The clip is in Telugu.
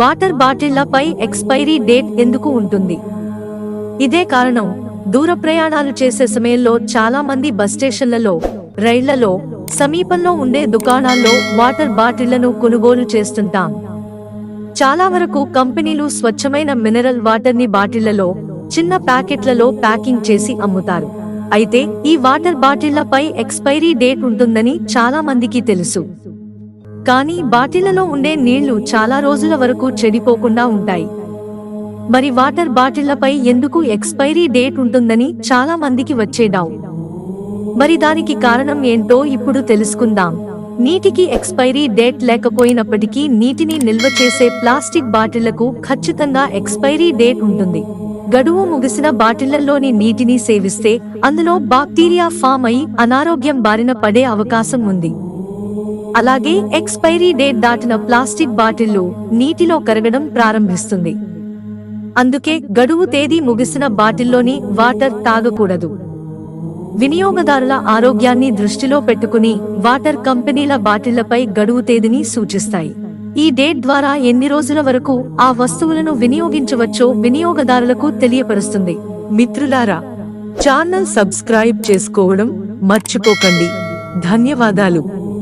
వాటర్ బాటిళ్ళపై ఎక్స్పైరీ డేట్ ఎందుకు ఉంటుంది? ఇదే కారణం. దూర ప్రయాణాలు చేసే సమయంలో చాలా మంది బస్ స్టేషన్లలో రైళ్ళలో సమీపంలో ఉండే దుకాణాల్లో వాటర్ బాటిళ్ళను కొనుగోలు చేస్తుంటాం. చాలా వరకు కంపెనీలు స్వచ్ఛమైన మినరల్ వాటర్ని బాటిళ్ళలో చిన్న ప్యాకెట్లలో ప్యాకింగ్ చేసి అమ్ముతారు. అయితే ఈ వాటర్ బాటిళ్ళపై ఎక్స్పైరీ డేట్ ఉంటుందని చాలా మందికి తెలుసు. కానీ బాటిళ్ళలో ఉండే నీళ్ళు చాలా రోజుల వరకు చెడిపోకుండా ఉంటాయి. మరి వాటర్ బాటిళ్ళపై ఎందుకు ఎక్స్పైరీ డేట్ ఉంటుందని చాలా మందికి వచ్చే డౌట్ మరి దానికి కారణం ఏంటో ఇప్పుడు తెలుసుకుందాం. నీటికి ఎక్స్పైరీ డేట్ లేకపోయినప్పటికీ నీటిని నిల్వ చేసే ప్లాస్టిక్ బాటిళ్ళకు ఖచ్చితంగా ఎక్స్పైరీ డేట్ ఉంటుంది. గడువు ముగిసిన బాటిళ్ళలోని నీటిని సేవిస్తే అందులో బాక్టీరియా ఫామ్ అయి అనారోగ్యం బారిన పడే అవకాశం ఉంది. అలాగే ఎక్స్పైరీ డేట్ దాటిన ప్లాస్టిక్ బాటిల్లు నీటిలో కరగడం ప్రారంభిస్తుంది. అందుకే గడువు తేదీ ముగిసిన బాటిల్లోని వాటర్ తాగకూడదు. వినియోగదారుల ఆరోగ్యాన్ని దృష్టిలో పెట్టుకుని వాటర్ కంపెనీల బాటిళ్ళపై గడువు తేదీని సూచిస్తాయి. ఈ డేట్ ద్వారా ఎన్ని రోజుల వరకు ఆ వస్తువులను వినియోగించవచ్చో వినియోగదారులకు తెలియపరుస్తుంది. మిత్రులారా ఛానల్ సబ్స్క్రైబ్ చేసుకోవడం మర్చిపోకండి. ధన్యవాదాలు.